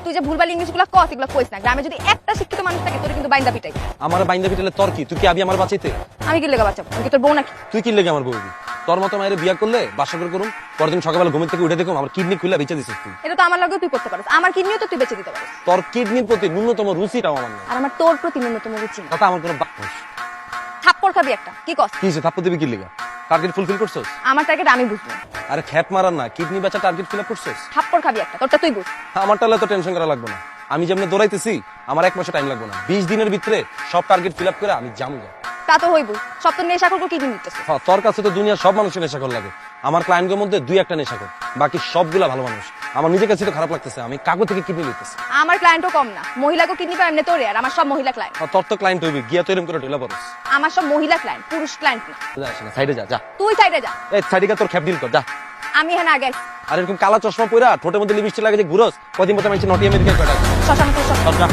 আর তুই যে ভুলভাল ইংলিশগুলো কস এগুলো কইস না। গ্রামে যদি একটা শিক্ষিত মানুষ থাকে তোর কিন্তু বাইন্দা পিটাই। আমার বাইন্দা পিটালে তোর কি? তুই কি আবি আমার বাঁচাইতে? আমি কি লেগে বাচ্চা আমি কি তোর বউ নাকি? তুই কি লেগে আমার বউবি তোর মতো মায়ের বিয়া করলে বাসা করে করুম পরদিন সকালবেলা ঘুমের থেকে উঠে দেখুম আমার কিডনি খুলে বেঁচে দিছিস তুই। এটা তো আমার লাগেও তুই করতে পারিস। আমার কিডনিও তো তুই বেঁচে দিতে পারিস। তোর কিডনির প্রতি ন্যূনতম রুচিটাও আমার নেই। আর আমার তোর প্রতি ন্যূনতম রুচি না কথা আমার কোনো নেই। থাপ্পড় খাবি একটা। কি কস? কি থাপ্পর দিবি কি লেগা? টার্গেট ফুলফিল করছস? আমার টার্গেট আমি বুঝব। আরে খ্যাপ মারার না কিডনি বেচা টার্গেট ফিল আপ করছস? থাপ্পড় খাবি একটা তোরটা তুই বুঝ। আমার তাহলে তো টেনশন করা লাগবে না। আমি যেমন দৌড়াইতেছি আমার এক মাসে টাইম লাগবে না। বিশ দিনের ভিতরে সব টার্গেট ফিল আপ করে আমি যাব তা তো হইব। সব তো নেশা করব কিডনি দিতেছে হ্যাঁ, তোর কাছে তো দুনিয়ার সব মানুষের নেশা কর লাগে। আমার ক্লায়েন্টের মধ্যে দুই একটা নেশা কর বাকি সবগুলা ভালো মানুষ। আমার নিজের কাছে তো খারাপ লাগতেছে আমি কাগজ থেকে কিডনি নিতেছি আমার ক্লায়েন্টও কম না। মহিলাকে কিডনি পায় এমনি তোরে আর আমার সব মহিলা ক্লায়েন্ট তোর তো ক্লায়েন্ট হইবি গিয়া তো এরকম করে ঢেলা পড়স। আমার সব মহিলা ক্লায়েন্ট পুরুষ ক্লায়েন্ট না। যা না সাইডে যা যা। তুই সাইডে যা। এই সাইডে তোর খ্যাপ ডিল কর যা। আমি হ্যাঁ আগে আর এরকম কালো চশমা পরে ঠোঁটের মধ্যে লিপস্টিক লাগে যে ঘুরস কদিন মতো আমি নটি আমেরিকায় কয়টা শশাঙ্ক যা